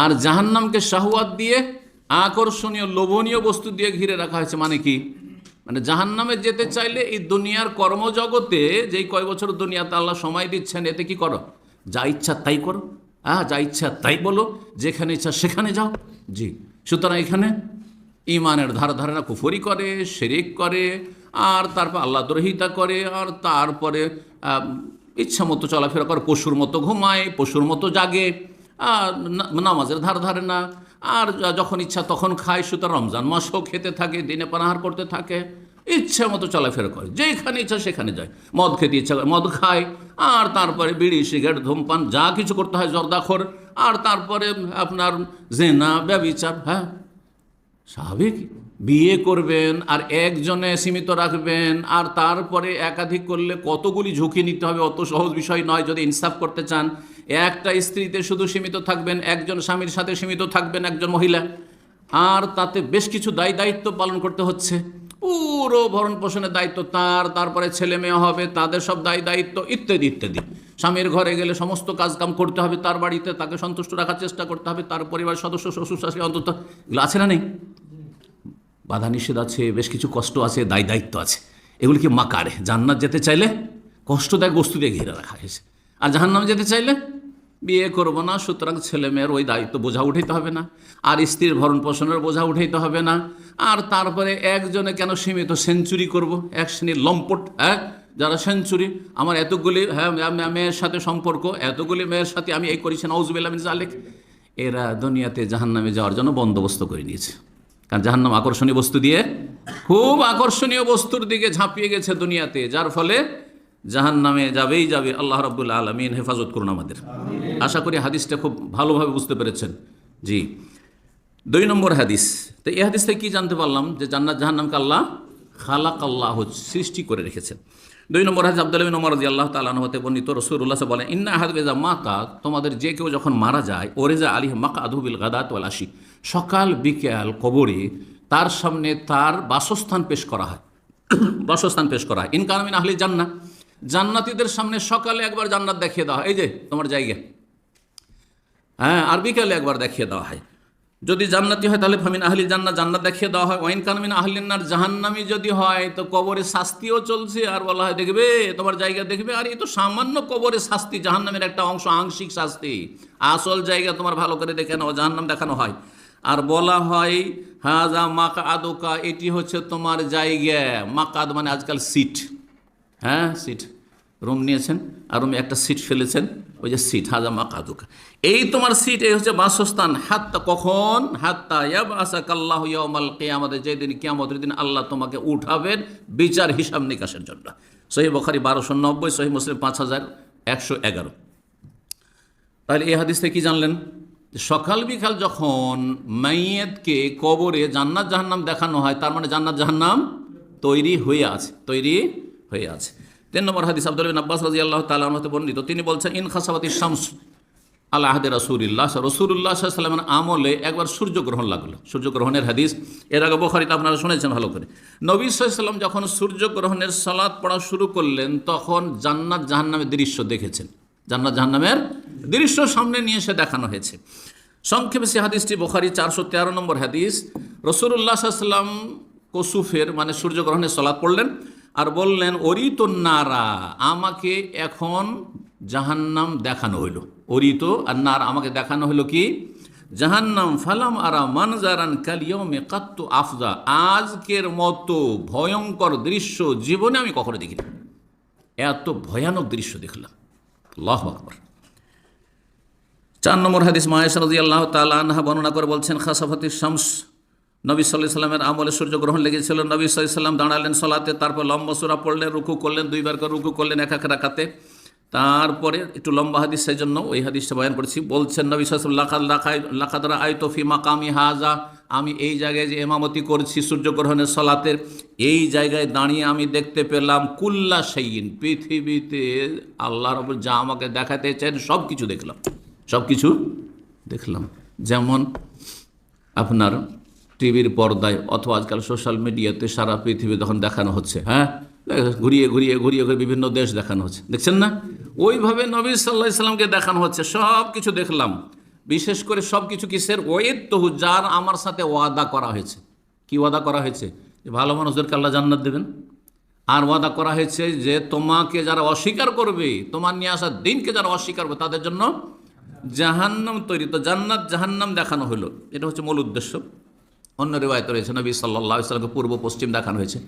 আর জাহান্নামকে শাহওয়াত দিয়ে, আকর্ষণীয়, লোভনীয় বস্তু দিয়ে ঘিরে রাখা হয়েছে মানে কি? মানে জাহান্নামে যেতে চাইলে এই দুনিয়ার কর্মজগতে যেই কয় বছর দুনিয়াতে আল্লাহ সময় দিচ্ছেন, এতে কি করো? যা ইচ্ছা তাই করো। হ্যাঁ যা ইচ্ছা তাই বলো, যেখানে ইচ্ছা সেখানে যাও। জি, সুতরাং এখানে ইমানের ধারা ধারণা কুফরি করে, শেরিক করে, আর তারপর আল্লাহ দ্রোহিতা করে, আর তারপরে ইচ্ছা মতো চলাফেরা করে, পশুর মতো ঘুমায়, পশুর মতো জাগে। নামাজের ধার ধারে না। আর যখন ইচ্ছা তখন খায়, সুতরাং রমজান মাসও খেতে থাকে, দিনে পানাহার করতে থাকে। ইচ্ছা মতো চলাফেরা করে। যেখানে ইচ্ছা সেখানে যায়। মদ খেতে ইচ্ছা করে, মদ খায়। আর তারপরে বিড়ি, সিগারেট, ধূমপান, যা কিছু করতে হয়, জর্দাখর। আর তারপরে আপনার জেনা, ব্যবিচার হ্যাঁ? স্বাভাবিক। বিয়ে করবেন, আর একজনে সীমিত রাখবেন, আর তারপরে একাধিক করলে কতগুলি ঝুঁকি নিতে হবে, অত সহজ বিষয় নয়। যদি ইনসাফ করতে চান একটা স্ত্রীতে শুধু সীমিত থাকবেন, একজন স্বামীর সাথে সীমিত থাকবেন একজন মহিলা। আর তাতে বেশ কিছু দায় দায়িত্ব পালন করতে হচ্ছে। পুরো ভরণ পোষণের দায়িত্ব তার, তারপরে ছেলে মেয়ে হবে, তাদের সব দায় দায়িত্ব ইত্যাদি ইত্যাদি। স্বামীর ঘরে গেলে সমস্ত কাজকাম করতে হবে, তার বাড়িতে তাকে সন্তুষ্ট রাখার চেষ্টা করতে হবে, তার পরিবার সদস্য, শ্বশুর শাশুড়ি, অন্তত এগুলো আছে না নেই? বাধা নিষেধ আছে, বেশ কিছু কষ্ট আছে, দায় দায়িত্ব আছে। এগুলি কি মাকারে? জান্নাত যেতে চাইলে কষ্টদায়ক বস্তু দিয়ে ঘিরে রাখা হয়েছে। আর জাহান্নাম যেতে চাইলে বিয়ে করব না, সুতরাং ছেলে মেয়ের ওই দায়িত্ব বোঝা উঠাইতে হবে না, আর স্ত্রীর ভরণ পোষণের বোঝা উঠাইতে হবে না, আর তারপরে একজনে কেন সীমিত সেঞ্চুরি করব? এক শ্রেণির লম্পট হ্যাঁ? যারা সেঞ্চুরি, আমার এতগুলি হ্যাঁ মেয়ের সাথে সম্পর্ক, এতগুলি মেয়ের সাথে আমি এই করেছি নওজুবিল্লামিন জালেক এরা দুনিয়াতে জাহান্নামে যাওয়ার জন্য বন্দোবস্ত করে নিয়েছে। কারণ জাহান্নাম আকর্ষণীয় বস্তু দিয়ে, খুব আকর্ষণীয় বস্তুর দিকে ঝাঁপিয়ে গেছে দুনিয়াতে, যার ফলে জাহান্নামে যাবেই যাবে, আল্লাহ রব্বুল্লা আলমিন হেফাজত করুন আমাদের। আশা করি হাদিসটা খুব ভালোভাবে বুঝতে পেরেছেন। জি। দুই নম্বর হাদিস। তো এই হাদিস থেকে কী জানতে পারলাম? যে জান্নাত জাহান্নামকে আল্লাহ খালাক আল্লাহ সৃষ্টি করে রেখেছেন। দুই নম্বর হাদিস আব্দুল ওমর রাদিয়াল্লাহু তাআলা আনহু বর্ণিত রাসূলুল্লাহ সাল্লাল্লাহু বলেন, ইন্না আহাদা মাতা তোমাদের যে কেউ যখন মারা যায় ওরেজা আলী মাকাদহু বিল গাদাত ওয়াল আশি সকাল বিকেল কবরে তার সামনে তার বাসস্থান পেশ করা হয়। বাসস্থান পেশ করা হয়। ইনকামিন আহলি জান্নাত জান্নাতীদের সামনে সকালে একবার জান্নাত দেখিয়ে দেওয়া হয়। এই যে, তোমার জায়গা। হ্যাঁ আর বিকালে একবার দেখিয়ে দেওয়া হয়। যদি জান্নাতি হয়, তাহলে ফামিন আহলি জান্নাত জান্নাত দেখিয়ে দেওয়া হয়। ওয়াইন কানমিন আহলিনার জাহান্নামি যদি হয়, তো কবরে শাস্তিও চলছে। আর বলা হয়, দেখবে, তোমার জায়গা দেখবে, আর এই তো সামান্য কবরে শাস্তি, জাহান্নামের একটা অংশ আংশিক শাস্তি। আসল জায়গা তোমার ভালো করে দেখে নাও, জাহান্নাম দেখানো হয়। আর বলা হয়, হাজা মাকা আদোকা এটি হচ্ছে তোমার জায়গা। মাকাদ মানে আজকাল সিট। হ্যাঁ সিট রুম নিয়েছেন আর রুমে একটা সিট ফেলেছেন। ওই যে সিট হাজা মাকাদুকা এই তোমার সিট এই হচ্ছে বাসস্থান। হাত্তা কখন? হাত্তা ইয়াব আসা কাল্লাহ ইয়ামাল কেয়ামতের যেদিন কিয়ামতের দিন আল্লাহ তোমাকে উঠাবেন বিচার হিসাব নিকাশের জন্য। সহি বখারি বারোশো নব্বই, সহি মুসলিম পাঁচ হাজার একশো এগারো। তাহলে এই হাদিস থেকে কি জানলেন? সকাল বিকাল যখন মাইয়েতকে কবরে জান্নাত জাহান্নাম দেখানো হয়, তার মানে জান্নাত জাহান্নাম তৈরি হয়ে আছে। তৈরি হয়ে আছে। তিন নম্বর হাদিস আব্দুল আব্বাস রাজি আল্লাহ তালা বর্ণিত, তিনি বলছেন, ইন খাসাবাতি শামস আল্লাহ আহদে রসুল্লাহ রসুল্লাহ সাল্লামের আমলে একবার সূর্যগ্রহণ লাগল। সূর্যগ্রহণের হাদিস, এর আগে বখারিতে আপনারা শুনেছেন ভালো করে। নবী সাল্লাম যখন সূর্যগ্রহণের সালাদ পড়া শুরু করলেন, তখন জান্নাত জাহান্নামের দৃশ্য দেখেছেন। জান্নাত জাহান্নামের দৃশ্য সামনে নিয়ে এসে দেখানো হয়েছে। সংক্ষেপে সে হাদিসটি বোখারি চারশো তেরো নম্বর হাদিস রসুল্লাহ সাল্লাম কসুফের মানে সূর্যগ্রহণের সলাদ পড়লেন। আর বললেন অরিত নারা আমাকে এখন জাহান্নাম দেখানো হইল। অরিত আর নার আমাকে দেখানো হলো কি? জাহান্নাম ফালাম আরা মানজারান কালিয়মে কাত্ত আফজা। আজকের মতো ভয়ঙ্কর দৃশ্য জীবনে আমি কখনো দেখিনি। এত ভয়ানক দৃশ্য দেখলাম। আল্লাহ আকবর। চার নম্বর হাদিস, মায়েশ রাজি আল্লাহ তালাহা বর্ণনা করে বলছেন খাসাফাতি শামস। নবী সাল্লাহ আমলে সূর্যগ্রহণ লেগেছিল। নবী সাল্লাম দাঁড়ালেন সলাতে, তারপর লম্বা সুরা পড়লেন, রুকু করলেন, দুইবার করে রুকু করলেন এক এক রাখাতে তারপরে একটু লম্বা হাদিস সেই জন্য ওই হাদিসটা বয়ান করেছি। বলছেন নবী সাল্লাম লাখাদ লাখাই লাখাদরা তফি মাকামি হাজা আমি এই জায়গায় যে এমামতি করছি সূর্যগ্রহণের সলাতের, এই জায়গায় দাঁড়িয়ে আমি দেখতে পেলাম, কুল্লা সেইন পৃথিবীতে আল্লাহ রব যা আমাকে দেখাতে চান সব কিছু দেখলাম। সব কিছু দেখলাম। যেমন আপনার টিভির পর্দায় অথবা আজকাল সোশ্যাল মিডিয়াতে সারা পৃথিবী তখন দেখানো হচ্ছে হ্যাঁ? ঘুরিয়ে ঘুরিয়ে ঘুরিয়ে ঘুরিয়ে বিভিন্ন দেশ দেখানো হচ্ছে। দেখছেন না? ওইভাবে নবী সাল্লাহ ইসলামকে দেখানো হচ্ছে সব কিছু দেখলাম। বিশেষ করে সব কিছু কিসের তহু যার আমার সাথে ওয়াদা করা হয়েছে। কি ওয়াদা করা হয়েছে? যে ভালো মানুষদেরকে আল্লাহ জান্নাত দেবেন। আর ওয়াদা করা হয়েছে যে তোমাকে যারা অস্বীকার করবে, তোমার নিয়ে আসার দিনকে যারা অস্বীকার করবে, তাদের জন্য জাহান্নাম তৈরি। তো জান্নাত জাহান্নাম দেখানো হলো। এটা হচ্ছে মূল উদ্দেশ্য। অন্য রেওয়ায়ত রয়েছে নবী সাল্লাহ ইসলামকে পূর্ব পশ্চিম দেখানো হয়েছে।